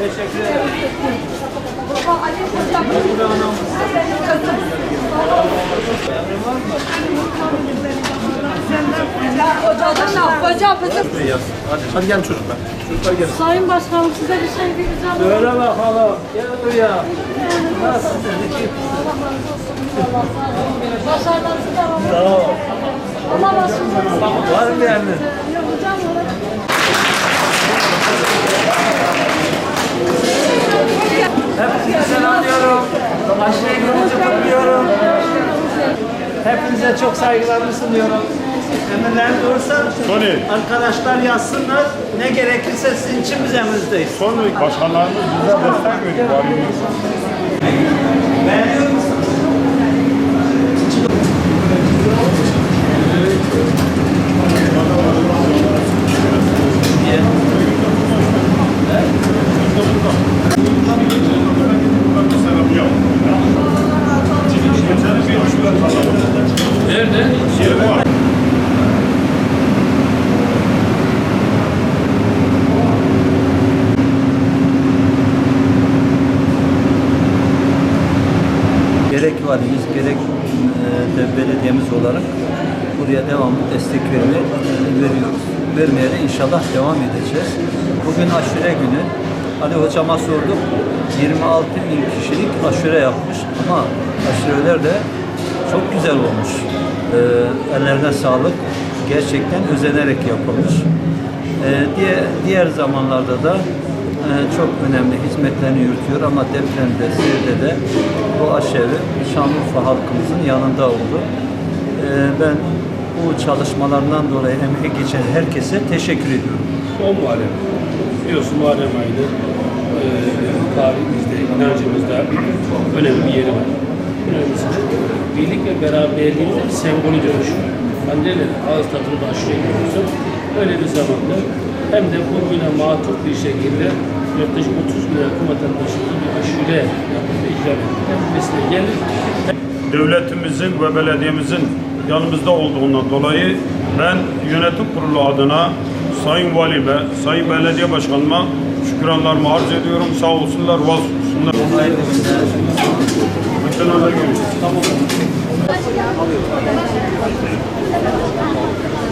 Teşekkür ederim. Hocam. Hadi, hadi gelin çocuklar. Çocuklar gelin. Sayın Başkanım size bir şey diyeceğim. Söyle bakalım. Gel buraya. Nasılsın? Başarılarınızı da alalım. Sağ ol. Allah razı olsun. Var mı yani? Hocam, Hepinize çok saygılarımı sunuyorum. Emirler olursa Tony. arkadaşlar yazsınlar. Ne gerekirse sizin için biz emrinizdeyiz. Son başkanlarımız bize destek veriyor. valimiz. Musunuz? gerek valimiz gerek e, de belediyemiz olarak buraya devamlı destek vermeye veriyoruz. Vermeye de inşallah devam edeceğiz. Bugün aşure günü. Ali hocama sorduk. 26 bin kişilik aşure yapmış ama aşureler de çok güzel olmuş. E, ellerine sağlık. Gerçekten özenerek yapılmış. E, diğer, diğer zamanlarda da e, çok önemli hizmetlerini yürütüyor ama depremde, sirde de bu aşevi Şanlıurfa halkımızın yanında oldu. E, ben bu çalışmalarından dolayı emeği geçen herkese teşekkür ediyorum. Son Muharrem. Biliyorsun Muharrem ayında e, tarihimizde, inancımızda önemli bir yeri var. Birlik ve beraberliğin de sembolü dönüşüyor. Derler, ağız tadını görüyorsun. Öyle bir zamanda hem de bugüne matuf bir şekilde yaklaşık 30 bin yakın vatandaşımıza bir aşure yapıp vesile gelir, Devletimizin ve belediyemizin yanımızda olduğundan dolayı ben yönetim kurulu adına Sayın Valime, Sayın Belediye Başkanıma şükranlarımı arz ediyorum. Sağ olsunlar, olsunlar. Bütün görüşürüz.